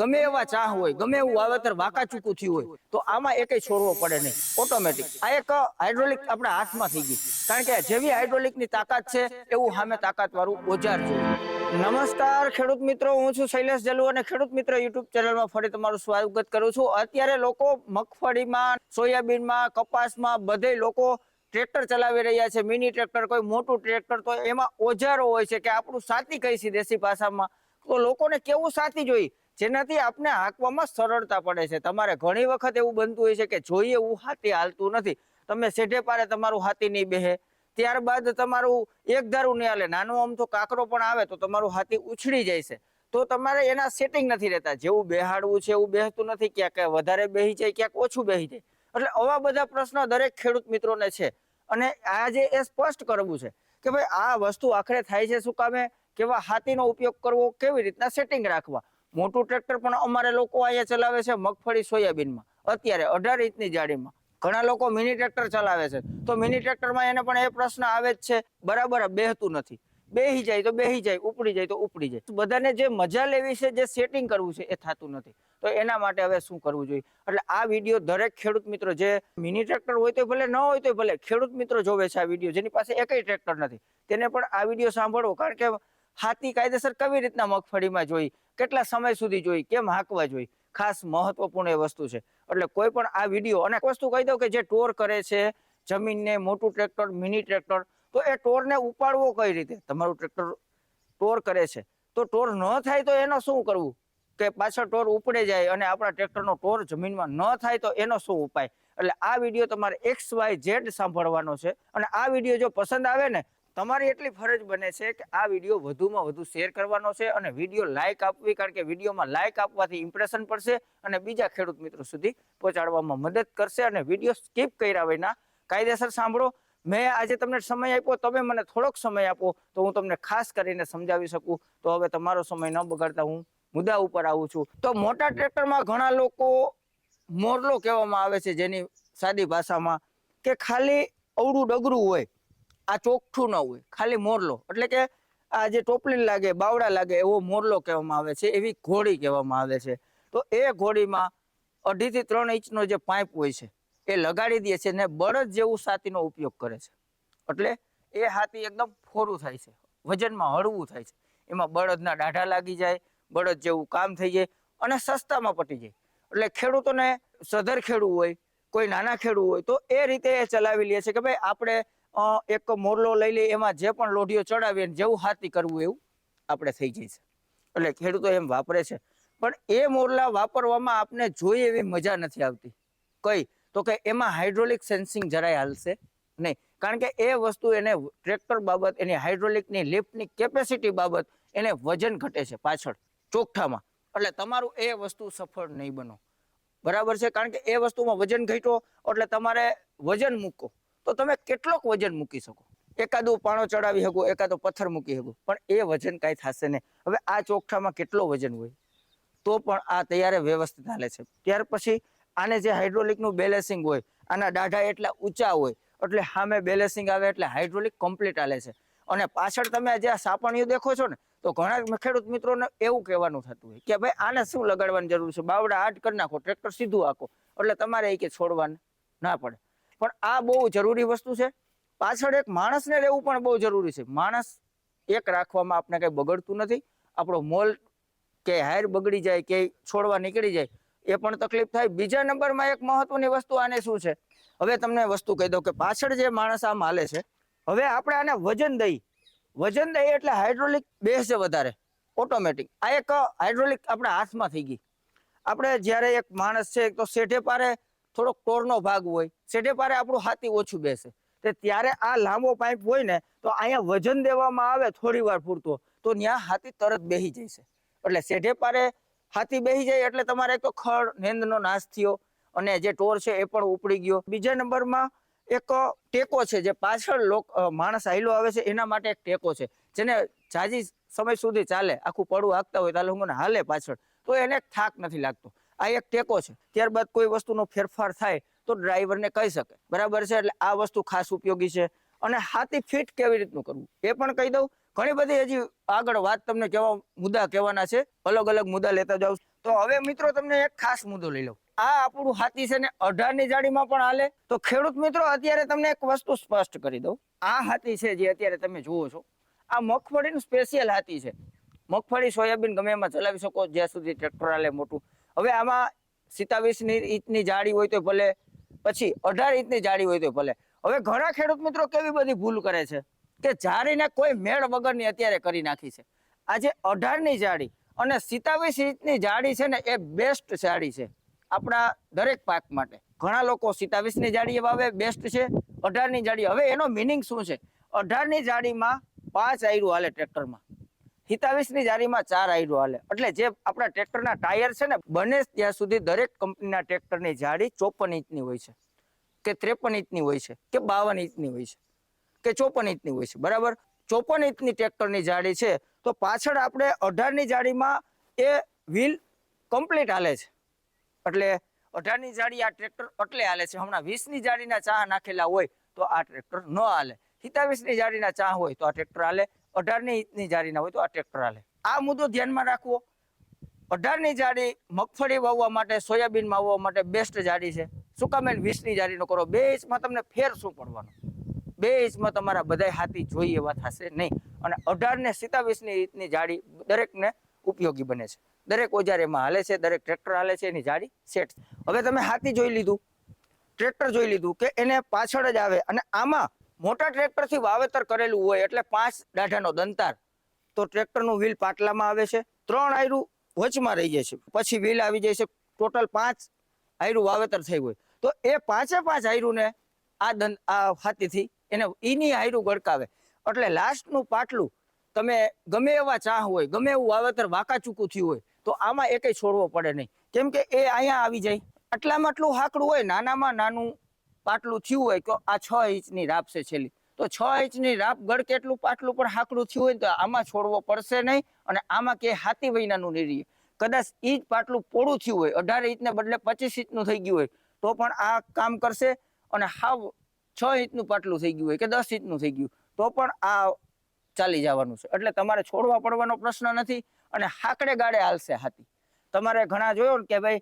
ગમે એવા ચાહ હોય, ગમે એવું વાવેતર વાકા ચૂકું થયું હોય, તો આમાં એકેય છોડવો પડે નહીં. ઓટોમેટિક આ એક હાઇડ્રોલિક આપણા હાથમાં થઈ ગઈ કારણ કે જેવી હાઇડ્રોલિકની તાકાત છે, એવું સામે તાકાત વાળું ઓજાર જોયું. નમસ્કાર, ખેડૂત મિત્રો, હું છું શૈલેષ જલુ અને ખેડૂત મિત્ર યુટ્યુબ ચેનલમાં ફરી તમારું સ્વાગત કરું છું. અત્યારે લોકો મગફળીમાં, સોયાબીનમાં, કપાસમાં બધે લોકો ટ્રેક્ટર ચલાવી રહ્યા છે. મિની ટ્રેક્ટર કોઈ મોટું ટ્રેક્ટર તો એમાં ઓજારો હોય છે કે આપણું સાથી કહી છે દેશી ભાષામાં. તો લોકોને કેવું સાથી જોઈ જેનાથી આપને હાંકવામાં સરળતા પડે છે. તમારે ઘણી વખત એવું બનતું હોય છે કે જોઈએ એવું હાથી હાલતું નથી. તમે સેઢે પારે તમારું હાથી નહીં બેહે. ત્યારબાદ તમારું એક ધારું નહીં હાલે. નાનો આમ તો કાકરો પણ આવે તો તમારું હાથી ઉછળી જાય છે. તો તમારે એના સેટિંગ નથી રહેતા. જેવું બેહાડવું છે એવું બેસતું નથી. ક્યાંક વધારે બેહી જાય, ક્યાંક ઓછું બેહી જાય. એટલે આવા બધા પ્રશ્નો દરેક ખેડૂત મિત્રોને છે. અને આજે એ સ્પષ્ટ કરવું છે કે ભાઈ આ વસ્તુ આખરે થાય છે શું કામે? કેવા હાથીનો ઉપયોગ કરવો? કેવી રીતના સેટિંગ રાખવા? મોટું ટ્રેક્ટર પણ અમારે લોકો અહીંયા ચલાવે છે મગફળી સોયાબીનમાં. અત્યારે અઢાર ઇંચની જાડીમાં ઘણા લોકો મિની ટ્રેક્ટર ચલાવે છે. તો મિની ટ્રેક્ટરમાં એને પણ એ પ્રશ્ન આવે જ છે, બરાબર બેહતું નથી. બેહી જાય તો બેહી જાય, ઉપડી જાય તો ઉપડી જાય. બધાને જે મજા લેવી છે, જે સેટિંગ કરવું છે એ થતું નથી. તો એના માટે હવે શું કરવું જોઈએ? એટલે આ વીડિયો દરેક ખેડૂત મિત્રો જે મિની ટ્રેક્ટર હોય તો ભલે ન હોય તો ભલે ખેડૂત મિત્રો જોવે છે આ વીડિયો, જેની પાસે એકય ટ્રેક્ટર નથી. તેને પણ આ વીડિયો સાંભળવો. કારણ કે હાથી કાયદેસર કેવી રીતના મગફળીમાં જોઈ, કેટલા સમય સુધી જોઈ, કેમ હાંકવા જોઈ, ખાસ મહત્વપૂર્ણ વસ્તુ છે. એટલે કોઈ પણ આ વીડિયો, અને વસ્તુ કહી દઉં કે જે ટોર કરે છે, જમીનને મોટું ટ્રેક્ટર, મિની ટ્રેક્ટર, તો એ ટોરને ઉપાડવો કઈ રીતે? તમારું ટ્રેક્ટર ટોર કરે છે. તો ટોર ન થાય તો એનો શું કરવું? કે પાછળ ટોર ઉપડે જાય અને આપણા ટ્રેક્ટરનો ટોર જમીનમાં ન થાય તો એનો શું ઉપાય? એટલે આ વીડિયો તમારે એક્સ વાય ઝેડ સાંભળવાનો છે. અને આ વીડિયો જો પસંદ આવે ને તમારી એટલી ફરજ બને છે કે આ વીડિયો વધુમાં વધુ શેર કરવાનો છે અને વીડિયો લાઇક આપવી, કારણ કે વિડીયોમાં લાઇક આપવાથી ઇમ્પ્રેશન પડશે અને બીજા ખેડૂત મિત્રો સુધી પહોંચાડવામાં મદદ કરશે અને વીડિયો સ્કીપ કર્યા વિના કાયદેસર સાંભળો. મેં આજે તમને સમય આપ્યો, તમે મને થોડોક સમય આપો, તો હું તમને ખાસ કરીને સમજાવી શકું. તો હવે તમારો સમય ન બગાડતા હું મુદ્દા ઉપર આવું છું. તો મોટા ટ્રેક્ટરમાં ઘણા લોકો મોરલો કહેવામાં આવે છે જેની સાદી ભાષામાં કે ખાલી અવળું ડગરું હોય. આ ચોખ્ઠું ન હોય, ખાલી મોરલો. એટલે કે આ જે ટોપલી લાગે, બાવડા લાગે, એવો મોરલો કહેવામાં આવે છે, એવી ઘોડી કહેવામાં આવે છે. તો એ ઘોડીમાં અઢીથી ત્રણ ઇંચનો જે પાઇપ હોય છે, એ લગાડી દે છે ને બળદ જેવું સાતીનો ઉપયોગ કરે છે. એટલે એ હાથી એકદમ ફોરું થાય છે, વજનમાં હળવું થાય છે. એમાં બળદના દાઢા લાગી જાય, બળદ જેવું કામ થઈ જાય અને સસ્તામાં પટી જાય. એટલે ખેડૂતોને સધર ખેડૂ હોય, કોઈ નાના ખેડૂ હોય તો એ રીતે એ ચલાવી લે છે કે ભાઈ આપણે એક મોરલો લઈ લઈ એમાં જે પણ લોઢીઓ ચડાવીએ જેવું હાથી કરવું એવું આપણે થઈ જાય છે. એટલે ખેડૂતો એમ વાપરે છે. પણ એ મોરલા વાપરવામાં આપને જોઈએ એવી મજા નથી આવતી. કઈ? તો કે એમાં હાઇડ્રોલિક સેન્સિંગ જરાય હાલશે નહીં. કારણ કે એ વસ્તુ એને ટ્રેક્ટર બાબત, એની હાઇડ્રોલિકની લિફ્ટની કેપેસિટી બાબત એને વજન ઘટે છે પાછળ, ચોખ્ઠામાં. એટલે તમારું એ વસ્તુ સફળ નહીં બનો. બરાબર છે? કારણ કે એ વસ્તુમાં વજન ઘટ્યો, એટલે તમારે વજન મૂકો. તો તમે કેટલોક વજન મૂકી શકો. એકાદું પાણો ચડાવી શકો, એકાદો પથ્થર મૂકી શકો. પણ એ વજન કાંઈ થશે નહીં. હવે આ ચોખામાં કેટલો વજન હોય? તો પણ આ તૈયારે વ્યવસ્થિત હાલે છે. ત્યાર પછી આને જે હાઇડ્રોલિકનું બેલેન્સિંગ હોય, આના દાઢા એટલા ઊંચા હોય, એટલે સામે બેલેન્સિંગ આવે એટલે હાઇડ્રોલિક કમ્પ્લીટ હાલે છે. અને પાછળ તમે જે સાપણિયું દેખો છો ને, તો ઘણા ખેડૂત મિત્રોને એવું કહેવાનું થતું હોય કે ભાઈ આને શું લગાડવાની જરૂર છે? બાવડા આટ કરી નાખો, ટ્રેક્ટર સીધું આખો. એટલે તમારે એ કે છોડવાનું ના પડે. પણ આ બહુ જરૂરી વસ્તુ છે. પાછળ એક માણસને રહેવું પણ બહુ જરૂરી છે. માણસ એક રાખવામાં આપણે કંઈ બગડતું નથી. આપણો મોલ કે હાયર બગડી જાય કે છોડવા નીકળી જાય, એ પણ તકલીફ થાય. બીજા નંબરમાં એક મહત્વની વસ્તુ આને શું છે? હવે તમને વસ્તુ કહી દઉં કે પાછળ જે માણસ આમ હાલે છે, હવે આપણે આને વજન દઈ. વજન દઈ એટલે હાઇડ્રોલિક બેસે વધારે, ઓટોમેટિક. આ એક હાઇડ્રોલિક આપણા હાથમાં થઈ ગઈ. આપણે જ્યારે એક માણસ છે, એક તો શેઠે પારે થોડોક ટોરનો ભાગ હોય શેઠે પારે આપણું હાથી ઓછું બેસે. તે ત્યારે આ લાંબો પાઇપ હોય ને, તો અહીંયા વજન દેવામાં આવે થોડી વાર પૂરતો, તો ત્યાં હાથી તરત બેસી જશે એટલે શેઢે પારે હાથી બેસી જાય એટલે તમારે એક તો ખળ, નેંદનો નાશ થયો, અને જે ટોર છે એ પણ ઉપડી ગયો. બીજા નંબરમાં એક ટેકો છે, જે પાછળ લોક માણસ આયલો આવે છે, એના માટે એક ટેકો છે, જેને જાજી સમય સુધી ચાલે, આખું પડવું હાંકતા હોય તાલે હું હાલે પાછળ, તો એને થાક નથી લાગતો. આ એક ટેકો છે. ત્યારબાદ કોઈ વસ્તુનો ફેરફાર થાય તો ડ્રાઈવરને કહી શકે. બરાબર છે? એટલે આ વસ્તુ ખાસ ઉપયોગી છે. અને હાથી ફિટ કેવી રીતનું કરવું? એ પણ કહી દઉં. ઘણી બધી હજી આગળ વાત તમને કેવા મુદ્દા કહેવાના છે. અલગ અલગ મુદ્દા લેતા જાઉં. તો હવે મિત્રો તમને એક ખાસ મુદ્દો લઈ લઉં. આ આપણું હાથી છે ને અઢારની જાડીમાં પણ હાલે. તો ખેડૂત મિત્રો, અત્યારે તમને એક વસ્તુ સ્પષ્ટ કરી દઉં. આ હાથી છે જે અત્યારે તમે જુઓ છો. આ મગફળીનું સ્પેશિયલ હાથી છે. મગફળી સોયાબીન ગમે એમાં ચલાવી શકો. જ્યાં સુધી ટ્રેક્ટર હાલે મોટું. હવે આમાં સિત્તાવીસની ઇંચની જાળી હોય તો ભલે, પછી અઢાર ઇંચની જાળી હોય તો ભલે. હવે ઘણા ખેડૂત મિત્રો કેવી બધી ભૂલ કરે છે કે જાળીને કોઈ મેળ વગરની અત્યારે કરી નાખી છે. આજે અઢારની જાળી અને સિત્તાવીસ ઇંચની જાળી છે ને એ બેસ્ટ જાળી છે આપણા દરેક પાક માટે. ઘણા લોકો સિત્તાવીસની જાડીએ વાવે બેસ્ટ છે. અઢારની જાળી હવે એનો મિનિંગ શું છે? અઢારની જાળીમાં પાંચ આયરું હાલે ટ્રેક્ટરમાં સિત્તાવીસની જારીમાં ચાર આયરો હાલે. એટલે જે આપણા ટ્રેક્ટરના ટાયર છે ને, બને ત્યાં સુધી દરેક કંપનીના ટ્રેક્ટરની જાડી ચોપન ઇંચની હોય છે, કે ત્રેપન ઇંચની હોય છે, કે બાવન ઇંચની હોય છે, કે ચોપન ઇંચની હોય છે. બરાબર? ચોપન ઇંચની ટ્રેક્ટરની જાડી છે, તો પાછળ આપણે અઢારની જાડીમાં એ વ્હીલ કમ્પ્લીટ હાલે છે. એટલે અઢારની જાડી આ ટ્રેક્ટર એટલે હાલે છે. હમણાં વીસની જાડીના ચાહ નાખેલા હોય તો આ ટ્રેક્ટર ન હાલે. સિત્તાવીસની જાડીના ચાહ હોય તો આ ટ્રેક્ટર હાલે. અઢારની ઇંચની જાડીના હોય તો આ ટ્રેક્ટર હાલે. આ મુદ્દો ધ્યાનમાં રાખવો. અઢારની જાડી મગફળી વાવવા માટે, સોયાબીન વાવવા માટે બેસ્ટ જાડી છે. શું કામ એને વીસની જાડીનો કરો? બે ઇંચમાં તમને ફેર શું પડવાનો? બે ઇંચમાં તમારા બધાય હાથી જોઈએ એવા થશે નહીં. અને અઢાર ને સિત્તાવીસની ઇંચની જાડી દરેકને ઉપયોગી બને છે. દરેક ઓજાર એમાં હાલે છે, દરેક ટ્રેક્ટર હાલે છે, એની જાડી સેટ હવે તમે હાથી જોઈ લીધું. ટ્રેક્ટર જોઈ લીધું કે એને પાછળ જ આવે અને આમાં મોટા ટ્રેક્ટરથી વાવેતર કરેલું હોય એટલે પાંચ દાઢાનો દંતાર. તો ટ્રેક્ટરનું વ્હીલ પાટલામાં આવે છે, ત્રણ આયરું વચમાં રહી જાય છે. પછી વ્હીલ આવી જાય છે, ટોટલ પાંચ આયરું વાવેતર થઈ હોય. તો એ પાંચે પાંચ આયરુંને આ દંત આ હાથીથી એને ઈની આયરું ગડકાવે એટલે લાસ્ટનું પાટલું તમે ગમે એવા ચાહ હોય, ગમે એવું વાવેતર વાંકા ચૂકું થયું હોય, તો આમાં એકેય છોડવો પડે નહીં. કેમ કે એ અહીંયા આવી જાય. આટલામાં આટલું હાકડું હોય, નાનામાં નાનું પાટલું થયું હોય તો આ છ ઇંચની રાપ છે છેલ્લી. તો છ ઇંચની રાપ ગળ કેટલું પાટલું પણ હાકડું થયું હોય તો આમાં છોડવો પડશે નહીં અને આમાં કે હાથી વૈનાનું રહીએ કદાચ જ પાટલું પોળું થયું હોય, અઢાર ઇંચને બદલે પચીસ ઇંચનું થઈ ગયું હોય, તો પણ આ કામ કરશે અને હાવ છ ઇંચનું પાટલું થઈ ગયું હોય કે દસ ઇંચનું થઈ ગયું, તો પણ આ ચાલી જવાનું છે. એટલે તમારે છોડવા પડવાનો પ્રશ્ન નથી અને હાકડે ગાડે હાલશે હાથી. તમારે ઘણા જોયો ને કે ભાઈ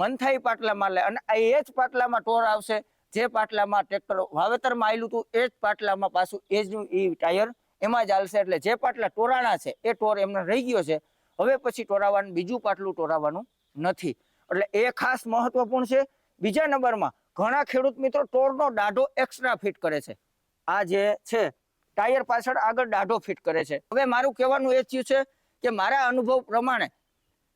મન થાય પાટલામાં લે અને એ જ પાટલામાં ટોર આવશે જે પાટલામાં ટ્રેક્ટર વાવેતરમાં આવેલું હતું, એ જ પાટલામાં પાછું એ જ ઈ ટાયર એમાં જ હાલશે. એટલે જે પાટલા ટોરાણા છે, એ ટોર એમને રહી ગયો છે. હવે પછી ટોરાવાનું, બીજું પાટલું ટોરાવાનું નથી. એટલે એ ખાસ મહત્વપૂર્ણ છે. બીજા નંબરમાં, ઘણા ખેડૂત મિત્રો ટોરનો દાઢો એક્સ્ટ્રા ફિટ કરે છે. આ જે છે, ટાયર પાછળ આગળ દાઢો ફિટ કરે છે. હવે મારું કહેવાનું એ થયું છે કે મારા અનુભવ પ્રમાણે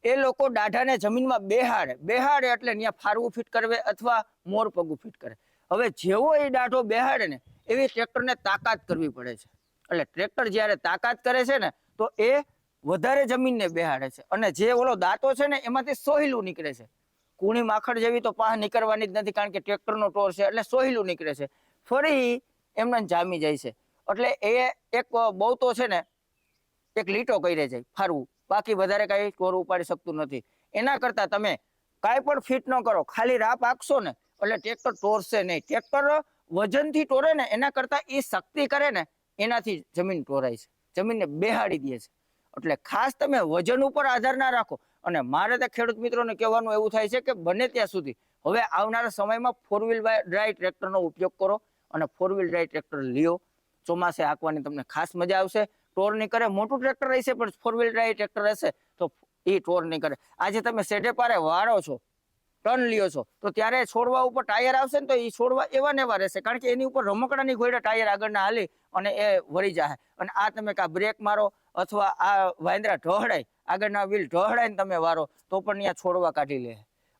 એ લોકો દાઢાને જમીનમાં બેહાડે. બેહાડે એટલે ત્યાં ફારવું ફિટ કરવે અથવા મોર પગું ફિટ કરે. હવે જેવો એ દાઢો બેહાડે ને, એવી ટ્રેક્ટરને તાકાત કરવી પડે છે. એટલે ટ્રેક્ટર જ્યારે તાકાત કરે છે ને, તો એ વધારે જમીનને બેહાડે છે. અને જે ઓલો દાંતો છે ને, એમાંથી સોહિલું નીકળે છે. કુણી માખડ જેવી તો પાહ નીકળવાની જ નથી, કારણ કે ટ્રેક્ટરનો ટોર છે, એટલે સોહિલું નીકળે છે. ફરી એમને જામી જાય છે. એટલે એ એક બહુ તો છે ને, એક લીટો કરી જાય ફારવું. બાકી વધારે કાંઈ ટોર ઉપાડી શકતું નથી. એના કરતાં તમે કાંઈ પણ ફિટ ન કરો, ખાલી રાપ આંકશો ને એટલે ટ્રેક્ટર ટોરશે નહીં. ટ્રેક્ટર વજનથી ટોરે ને, એના કરતાં એ શક્તિ કરે ને, એનાથી જમીન ટોરાય છે. જમીનને બેહાડી દે છે. એટલે ખાસ તમે વજન ઉપર આધાર ના રાખો. અને મારે તો ખેડૂત મિત્રોને કહેવાનું એવું થાય છે કે બને ત્યાં સુધી. હવે આવનારા સમયમાં ફોર વ્હીલ ડ્રાય ટ્રેક્ટરનો ઉપયોગ કરો અને ફોર વ્હીલ ડ્રાય ટ્રેક્ટર લ્યો. ચોમાસે હાંકવાની તમને ખાસ મજા આવશે. ટોર નહીં કરે, મોટું ટ્રેક્ટર રહેશે પણ ફોર વ્હીલ ડ્રાય ટ્રેક્ટર રહેશે તો એ ટોર નહીં કરે. આજે તમે સેઢે પારે વાળો છો. ટર્ન લ્યો છો. તો ત્યારે છોડવા ઉપર ટાયર આવશે ને તો એ છોડવા એવા ને એવા રહેશે. કારણ કે એની ઉપર રમકડાની ઘોડા ટાયર આગળના હાલી અને એ વળી જાય અને આ તમે કાં બ્રેક મારો અથવા આ વાંદરા ઢહડાય આગળના વ્હીલ ઢહડાય તમે વારો, તો પણ ત્યાં છોડવા કાઢી લે.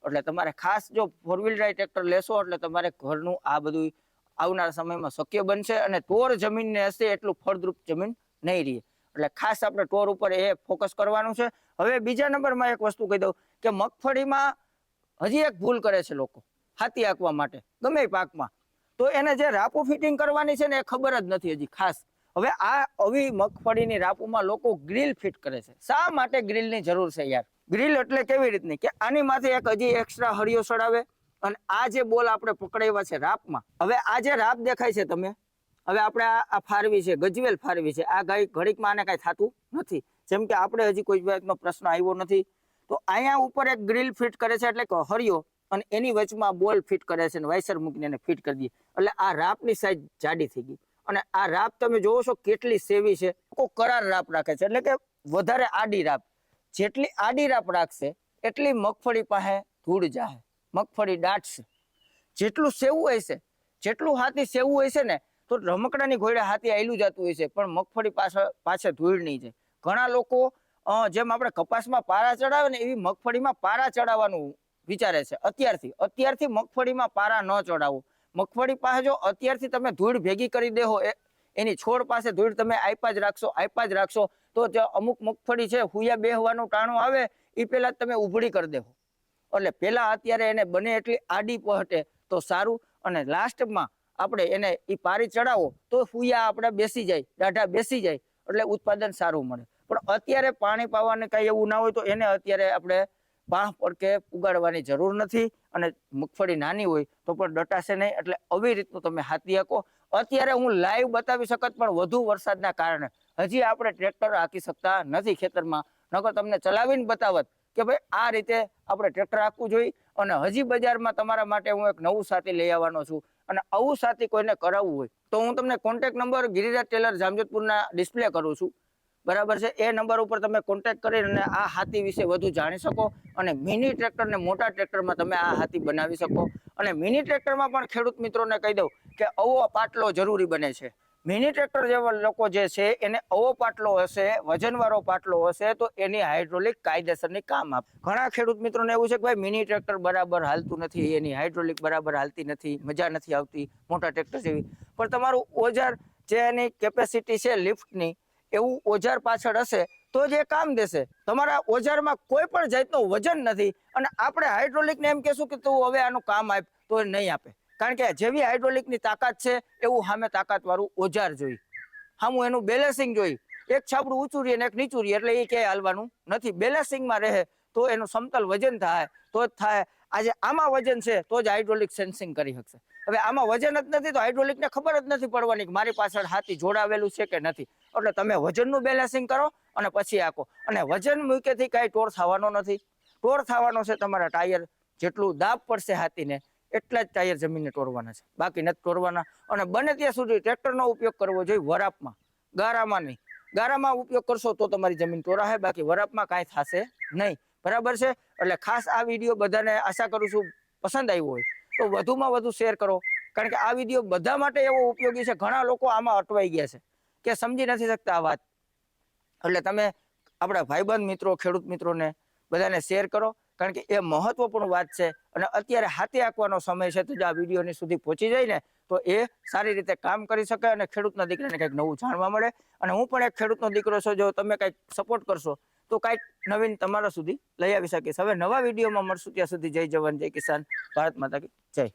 એટલે તમારે ખાસ જો ફોર વ્હીલ ડ્રાઈવ ટ્રેક્ટર લેશો એટલે તમારે ઘરનું આ બધું આવનારા સમયમાં શક્ય બનશે અને ટોર જમીનને હશે એટલું ફળદ્રુપ જમીન નહીં રહે. એટલે ખાસ આપણે ટોર ઉપર એ ફોકસ કરવાનું છે. હવે બીજા નંબરમાં એક વસ્તુ કહી દઉં કે મગફળીમાં હજી એક ભૂલ કરે છે લોકો. હાથી આંકવા માટે, ગમે પાકમાં. તો એને જે રાપુ ફિટિંગ કરવાની છે ને એ ખબર જ નથી હજી ખાસ. હવે આ આવી મગફળીની રાપુમાં લોકો ગ્રીલ ફિટ કરે છે. શા માટે ગ્રીલની જરૂર છે યાર? ગ્રીલ એટલે કેવી રીતની? કે આની માથે એક હજી એક્સ્ટ્રા હળિયો ચડાવે અને આ જે બોલ આપણે પકડાવ્યા છે રાપમાં. હવે આ જે રાપ દેખાય છે તમે, હવે આપણે આ ફારવી છે, ગજવેલ ફારવી છે. આ ગાય ઘડીકમાં આને કાંઈ થતું નથી. જેમ કે આપણે હજી કોઈ જાતનો પ્રશ્ન આવ્યો નથી. તો અહીંયા ઉપર એક ગ્રીલ ફિટ કરે છે એટલે કે હરિયો અને એની વચમાં બોલ ફિટ કરે છે અને વાઇસર મૂકીને એને ફિટ કરી દઈએ. એટલે આ રાપની સાઈઝ જાડી થઈ ગઈ. અને આ રાપ તમે જોવો છો કેટલી સેવી છે. કોઈ કરાર રાપ રાખે છે. એટલે કે વધારે આડી રાપ. જેટલી આડી રાપ રાખશે, એટલી મગફળી પાસે ધૂળ જાહે. મગફળી દાટશે. જેટલું સેવું હશે જેટલું હાથી સેવું છે ને, તો રમકડાની ઘોડે હાથી આયલું જતું હોય છે, પણ મગફળી પાછળ પાછળ ધૂળ નહીં જાય. ઘણા લોકો જેમ આપણે કપાસમાં પારા ચડાવે ને એવી મગફળીમાં પારા ચડાવવાનું વિચારે છે. અત્યારથી અત્યારથી મગફળીમાં પારા ન ચડાવો. મગફળી પાસે જો અત્યારથી તમે ધૂળ ભેગી કરી દેહો એની છોડ પાસે ધૂળ તમે આપ્યા જ રાખશો, આપ્યા જ રાખશો, તો જે અમુક મગફળી છે, હુયા બેહવાનું ટાણું આવે એ પહેલાં તમે ઉભડી કરી દેહો. એટલે પહેલાં અત્યારે એને બને એટલી આડી પહટે તો સારું, અને લાસ્ટમાં આપણે એને એ પારી ચડાવો, તો હુયા આપણે બેસી જાય, દાઢા બેસી જાય, એટલે ઉત્પાદન સારું મળે. પણ અત્યારે પાણી પાવાને કઈ એવું ના હોય તો એને અત્યારે આપણે બાહ પડકે ઉગાડવાની જરૂર નથી અને મગફળી નાની હોય તો પણ ડટાશે નહીં. એટલે આવી રીતનું તમે હાથી શકો અત્યારે હું લાઈવ બતાવી શકત, પણ વધુ વરસાદના કારણે. હજી આપણે ટ્રેક્ટર હાંકી શકતા નથી ખેતરમાં. નકર તમને ચલાવીને બતાવત કે ભાઈ આ રીતે આપણે ટ્રેક્ટર હાંકવું જોઈએ અને હજી બજારમાં તમારા માટે હું એક નવું સાથી લઈ આવવાનો છું. અને આવું સાથી કોઈને કરાવવું હોય તો હું તમને કોન્ટેક નંબર ગિરિરાજ ટેલર જામજોધપુરના ડિસ્પ્લે કરું છું. બરાબર છે? એ નંબર ઉપર તમે કોન્ટેક્ટ કરીને આ હાથી વિશે વધુ જાણી શકો અને મિની ટ્રેક્ટરને મોટા ટ્રેક્ટરમાં તમે આ હાથી બનાવી શકો. અને મિની ટ્રેક્ટરમાં પણ ખેડૂત મિત્રોને કહી દઉં કે અવો પાટલો જરૂરી બને છે. મિની ટ્રેક્ટર જેવા લોકો જે છે, એને અવો પાટલો હશે, વજનવાળો પાટલો હશે, તો એની હાઇડ્રોલિક કાયદેસરની કામ આપ. ઘણા ખેડૂત મિત્રોને એવું છે કે ભાઈ મિની ટ્રેક્ટર બરાબર હાલતું નથી, એની હાઇડ્રોલિક બરાબર હાલતી નથી, મજા નથી આવતી, મોટા ટ્રેક્ટર જેવી. પણ તમારું ઓજાર જે એની કેપેસિટી છે લિફ્ટની એવું ઓજાર પાછળ હશે તો જ એ કામ દેશે. તમારા ઓજારમાં કોઈ પણ જાતનું વજન નથી અને આપણે હાઇડ્રોલિકને એમ કહેશું કે તું હવે આનું કામ આપ તો એ નહીં આપે. કારણ કે જેવી હાઇડ્રોલિકની તાકાત છે, એવું સામે તાકાતવાળું ઓજાર જોઈ. સામું એનું બેલેન્સિંગ જોઈ. એક છાપડું ઊંચું રહે એક નીચું રહે, એટલે એ ક્યાંય હાલવાનું નથી. બેલેન્સિંગમાં રહે તો એનું સમતલ વજન થાય, તો જ થાય. આજે આમાં વજન છે, તો જ હાઇડ્રોલિક સેન્સિંગ કરી શકશે. હવે આમાં વજન જ નથી તો હાઇડ્રોલિકને ખબર જ નથી પડવાની કે મારી પાછળ હાથી જોડાવેલું છે કે નથી. એટલે તમે વજનનું બેલેન્સિંગ કરો અને પછી આકો અને વજન મૂકેથી કાંઈ ટોર થવાનો નથી. ટોર થવાનો છે તમારા ટાયર જેટલું દાબ પડશે હાથીને, એટલા જ ટાયર જમીનને ટોરવાના છે. બાકી નથી ટોરવાના. અને બને ત્યાં સુધી ટ્રેક્ટરનો ઉપયોગ કરવો જોઈએ વરાપમાં. ગારામાં નહીં. ગારામાં ઉપયોગ કરશો તો તમારી જમીન ટોરાશે, બાકી વરાપમાં કાંઈ થશે નહીં. બરાબર છે? એટલે ખાસ આ વીડિયો બધાને આશા કરું છું પસંદ આવ્યો હોય. તો વધુમાં વધુ શેર કરો. કારણ કે આ વીડિયો બધા માટે એવો ઉપયોગી છે. ઘણા લોકો આમાં અટવાઈ ગયા છે કે સમજી નથી શકતા આ વાત. એટલે તમે આપણા ભાઈબંધ મિત્રો, ખેડૂત મિત્રોને બધાને શેર કરો. કારણ કે એ મહત્વપૂર્ણ વાત છે અને અત્યારે હાથે આંકવાનો સમય છે તો જો આ વિડીયોની સુધી પહોંચી જાય ને તો એ સારી રીતે કામ કરી શકે અને ખેડૂતના દીકરાને કંઈક નવું જાણવા મળે. અને હું પણ એક ખેડૂતનો દીકરો છું, જો તમે કંઈક સપોર્ટ કરશો તો કાંઈક નવીન તમારા સુધી લઈ આવી શકીશ. હવે નવા વિડીયોમાં મળશું ત્યાં સુધી જય જવાન, જય કિસાન, ભારત માતા જય.